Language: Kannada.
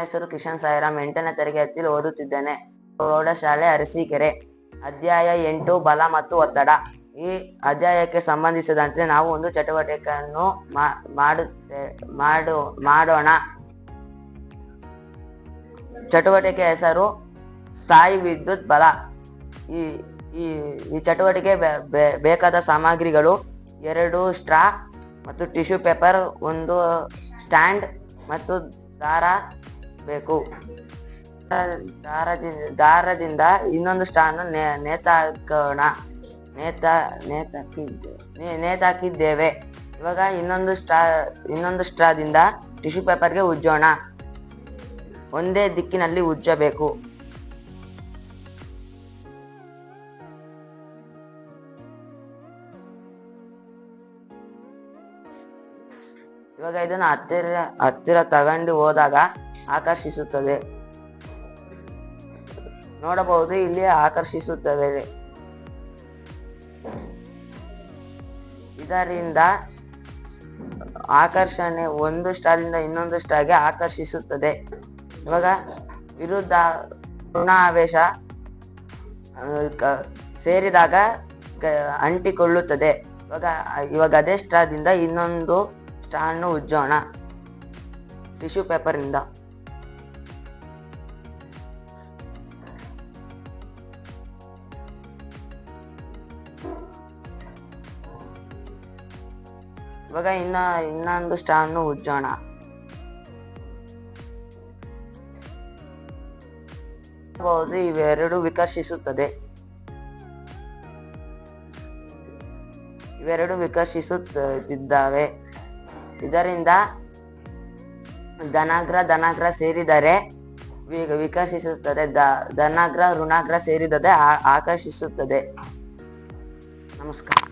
ಹೆಸರು ಕಿಶನ್ ಸಾಯಿರಾಮ್. ಎಂಟನೇ ತರಗತಿಯಲ್ಲಿ ಓದುತ್ತಿದ್ದೇನೆ. ಪ್ರೌಢಶಾಲೆ ಅರಸೀಕೆರೆ. ಅಧ್ಯಾಯ ಎಂಟು, ಬಲ ಮತ್ತು ಒತ್ತಡ. ಈ ಅಧ್ಯಾಯಕ್ಕೆ ಸಂಬಂಧಿಸಿದಂತೆ ನಾವು ಒಂದು ಚಟುವಟಿಕೆಯನ್ನು ಮಾಡುತ್ತೆ ಮಾಡು ಮಾಡೋಣ. ಚಟುವಟಿಕೆ ಹೆಸರು ಸ್ಥಾಯಿ ವಿದ್ಯುತ್ ಬಲ. ಈ ಈ ಈ ಚಟುವಟಿಕೆ ಬೇಕಾದ ಸಾಮಗ್ರಿಗಳು ಎರಡು, ಸ್ಟ್ರಾ ಮತ್ತು ಟಿಶ್ಯೂ ಪೇಪರ್, ಒಂದು ಸ್ಟ್ಯಾಂಡ್ ಮತ್ತು ದಾರ ಬೇಕು. ದಾರದಿಂದ ದಾರದಿಂದ ಇನ್ನೊಂದು ಸ್ಥಾನ ನೇ, ನೇತಾಕೋಣ. ನೇತ, ನೇತಾಕಿದ್ದೆ ನೇತಾಕಿದ್ದೇವೆ. ಇವಾಗ ಇನ್ನೊಂದು ಸ್ಟಾ ಇನ್ನೊಂದು ಸ್ಟ್ರಾದಿಂದ ಟಿಶ್ಯೂ ಪೇಪರ್ಗೆ ಉಜ್ಜೋಣ. ಒಂದೇ ದಿಕ್ಕಿನಲ್ಲಿ ಉಜ್ಜಬೇಕು. ಇವಾಗ ಇದನ್ನ ಹತ್ತಿರ ಹತ್ತಿರ ತಗೊಂಡು ಹೋದಾಗ ಆಕರ್ಷಿಸುತ್ತದೆ. ನೋಡಬಹುದು, ಇಲ್ಲಿ ಆಕರ್ಷಿಸುತ್ತದೆ. ಇದರಿಂದ ಆಕರ್ಷಣೆ ಒಂದು ಸ್ಟಾಲಿಂದ ಇನ್ನೊಂದು ಸ್ಟಾಲ್ಗೆ ಆಕರ್ಷಿಸುತ್ತದೆ. ಇವಾಗ ವಿರುದ್ಧ ಋಣಾವೇಶ ಸೇರಿದಾಗ ಅಂಟಿಕೊಳ್ಳುತ್ತದೆ. ಇವಾಗ ಇವಾಗ ಅದೇ ಸ್ಟಾದಿಂದ ಇನ್ನೊಂದು ಸ್ಟಾನ್ನು ಉಜ್ಜೋಣ. ಟಿಶ್ಯೂ ಪೇಪರಿಂದ ಇವಾಗ ಇನ್ನ ಇನ್ನೊಂದು ಸ್ಟಾನ್ನು ಉಜ್ಜೋಣ. ಇವೆರಡು ವಿಕರ್ಷಿಸುತ್ತದೆ. ಇವೆರಡು ವಿಕರ್ಷಿಸುತ್ತಿದ್ದಾವೆ. ಇದರಿಂದ ಧನಾಗ್ರ ಧನಾಗ್ರ ಸೇರಿದರೆ ವಿಕಸಿಸುತ್ತದೆ. ದ- ಧನಾಗ್ರ ಋಣಾಗ್ರ ಸೇರಿದರೆ ಆಕರ್ಷಿಸುತ್ತದೆ. ನಮಸ್ಕಾರ.